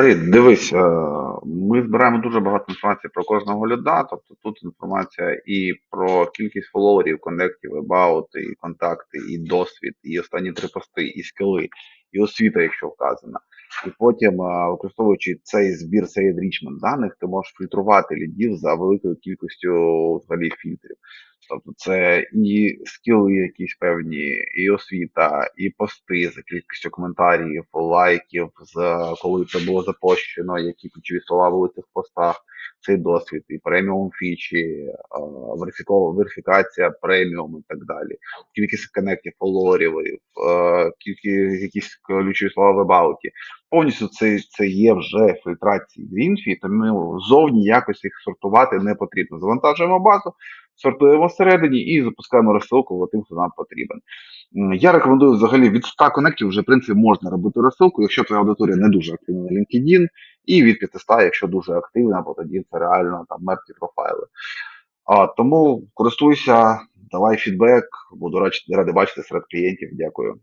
Привіт, дивись, е, ми збираємо дуже багато інформації про кожного люда. тобто тут інформація і про кількість фоловерів, коннектів, ебаути, і контакти, і досвід, і останні три пости, і скіли, і освіта, якщо вказана. І потім, е, використовуючи цей збір, цей enrichment даних, ти можеш фільтрувати лідів за великою кількістю взагалі фільтрів. Тобто це і скіли якісь певні, і освіта, і пости за кількістю коментарів, лайків, за коли це було запущено, які ключові слова були в цих постах, цей досвід, і преміум фічі, верифікова верифікація преміум і так далі. Кількість коннектів, фоловерів, е, кількість якісь ключові слова в абауті. Повністю це, це є вже фільтрації в інфі, тому зовні якось їх сортувати не потрібно. Завантажуємо базу, сортуємо всередині і запускаємо розсилку тим, хто нам потрібен. Я рекомендую взагалі від 100 коннектів вже в принципі можна робити розсилку, якщо твоя аудиторія не дуже активна на LinkedIn, і від 500, якщо дуже активна, бо тоді це реально там мертві профайли. А, тому користуйся, давай фідбек, буду радий бачити серед клієнтів. Дякую.